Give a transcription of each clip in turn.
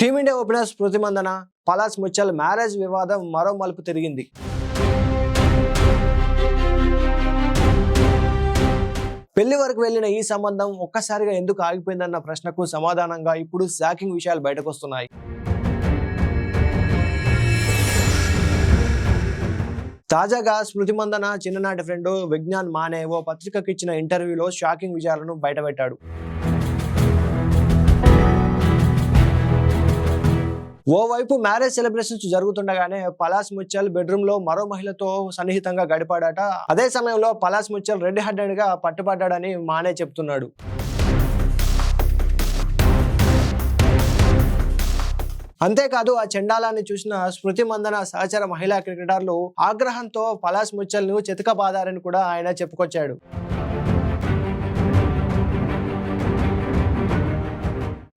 Team India opener Smriti Mandhana Palash Muchhal marriage వివాదం మరో మలుపు తిరిగింది. పెళ్ళి వరకు వెళ్ళిన ఈ సంబంధం ఒక్కసారిగా ఎందుకు ఆగిపోయిందన్న ప్రశ్నకు సమాధానంగా ఇప్పుడు షాకింగ్ విషయాలు బయటకు వస్తున్నాయి తాజాగా స్మృతి మందన చిన్ననాటి ఫ్రెండ్ విజ్ఞాన్ మానే ఓ పత్రికకు ఇచ్చిన ఇంటర్వ్యూలో షాకింగ్ విషయాలను బయటపెట్టాడు. ఓవైపు మ్యారేజ్ సెలబ్రేషన్స్ జరుగుతుండగానే పలాస్ ముచ్చల్ బెడ్రూమ్లో మరో మహిళతో సన్నిహితంగా గడిపాడట. అదే సమయంలో పలాస్ ముచ్చల్ రెడ్ హ్యాండెడ్గా పట్టుబడ్డాడని మానే చెప్తున్నాడు. అంతేకాదు ఆ చండాలాన్ని చూసిన స్మృతి మందన సహచర మహిళా క్రికెటర్లు ఆగ్రహంతో పలాస్ ముచ్చల్ను చితకబాదారని కూడా ఆయన చెప్పుకొచ్చాడు.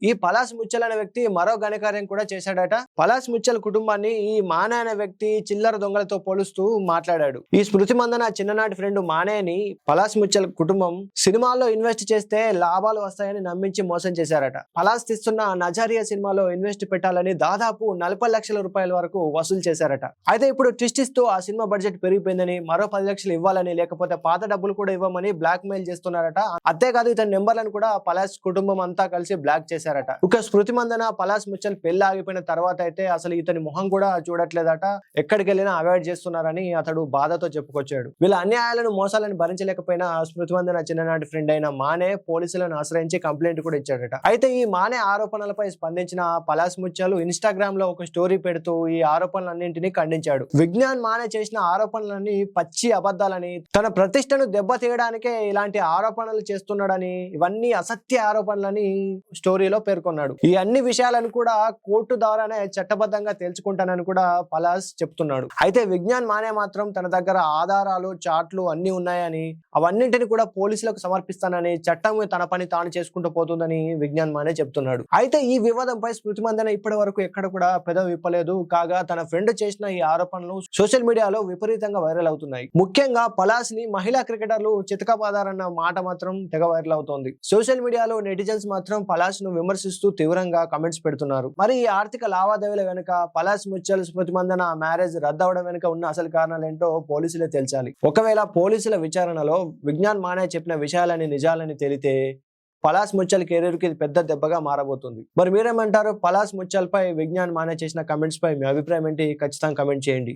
ఈ పలాస్ ముచ్చల్ అనే వ్యక్తి మరో ఘనకార్యం కూడా చేశాడట. పలాస్ ముచ్చల్ కుటుంబాన్ని ఈ మానే అనే వ్యక్తి చిల్లర దొంగలతో పోలుస్తూ మాట్లాడాడు. ఈ స్మృతి మందన చిన్ననాటి ఫ్రెండ్ మానేని పలాస్ ముచ్చల్ కుటుంబం సినిమాల్లో ఇన్వెస్ట్ చేస్తే లాభాలు వస్తాయని నమ్మించి మోసం చేశారట. పలాస్ తీస్తున్న నజారియా సినిమాలో ఇన్వెస్ట్ పెట్టాలని దాదాపు నలభై లక్షల రూపాయల వరకు వసూలు చేశారట. అయితే ఇప్పుడు ట్విస్ట్ ఇస్తూ ఆ సినిమా బడ్జెట్ పెరిగిపోయిందని మరో పది లక్షలు ఇవ్వాలని లేకపోతే పాత డబ్బులు కూడా ఇవ్వమని బ్లాక్ మెయిల్ చేస్తున్నారట. అంతేకాదు ఇతని నెంబర్లను కూడా పలాస్ కుటుంబం అంతా కలిసి బ్లాక్ చేశారట. ఇక స్మృతి మందన పలాస్ ముచ్చల్ పెళ్ళి ఆగిపోయిన తర్వాత అయితే అసలు ఇతని మొహం కూడా చూడట్లేదట. ఎక్కడికి వెళ్ళినా అవాయిడ్ చేస్తున్నారని అతడు బాధతో చెప్పుకొచ్చాడు. వీళ్ళ అన్యాయాలను మోసాలను భరించలేకపోయినా స్మృతివందన చిన్ననాటి ఫ్రెండ్ అయిన మానే పోలీసులను ఆశ్రయించి కంప్లైంట్ కూడా ఇచ్చాడట. అయితే ఈ మానే ఆరోపణలపై స్పందించిన పలాస్ ముత్యాలు ఇన్స్టాగ్రామ్లో ఒక స్టోరీ పెడుతూ ఈ ఆరోపణలన్నింటినీ ఖండించాడు. విజ్ఞాన్ మానే చేసిన ఆరోపణలన్నీ పచ్చి అబద్ధాలని తన ప్రతిష్టను దెబ్బతీయడానికే ఇలాంటి ఆరోపణలు చేస్తున్నాడని ఇవన్నీ అసత్య ఆరోపణలని స్టోరీలో పేర్కొన్నాడు. ఈ అన్ని విషయాలను కూడా కోర్టు ద్వారానే చట్టబద్ధంగా తేల్చుకుంటానని కూడా పలాస్ చెప్తున్నాడు. అయితే విజ్ఞాన్ మానే మాత్రం తన దగ్గర ఆధారాలు చాట్లు అన్ని ఉన్నాయని అవన్నింటిని కూడా పోలీసులకు సమర్పిస్తానని చట్టం తన పని తాను చేసుకుంటూ పోతుందని విజ్ఞాన్ మానే చెప్తున్నాడు. అయితే ఈ వివాదంపై స్మృతి మందన ఇప్పటి వరకు ఎక్కడ కూడా పెదవి విప్పలేదు. కాగా తన ఫ్రెండ్ చేసిన ఈ ఆరోపణలు సోషల్ మీడియాలో విపరీతంగా వైరల్ అవుతున్నాయి. ముఖ్యంగా పలాస్ని మహిళా క్రికెటర్లు చితకబాదారన్న మాట మాత్రం తెగ వైరల్ అవుతోంది. సోషల్ మీడియాలో నెటిజన్స్ మాత్రం పలాస్ను విమర్శిస్తూ తీవ్రంగా కమెంట్స్ పెడుతున్నారు. మరి ఈ ఆర్థిక లావాదేవీ లావాదేవీల వెనుక పలాస్ ముచ్చల్ స్మృతి మందన మ్యారేజ్ రద్దవడం వెనుక ఉన్న అసలు కారణాలు ఏంటో పోలీసులే తెలిసాలి ఒకవేళ పోలీసుల విచారణలో విజ్ఞాన్ మానే చెప్పిన విషయాలని నిజాలని తెలితే పలాస్ ముచ్చల్ కెరీర్కి పెద్ద దెబ్బగా మారబోతుంది. మరి మీరేమంటారు? పలాస్ ముచ్చల్ పై విజ్ఞాన్ మానే చేసిన కమెంట్స్ పై మీ అభిప్రాయం ఏంటి? ఖచ్చితంగా కమెంట్ చేయండి.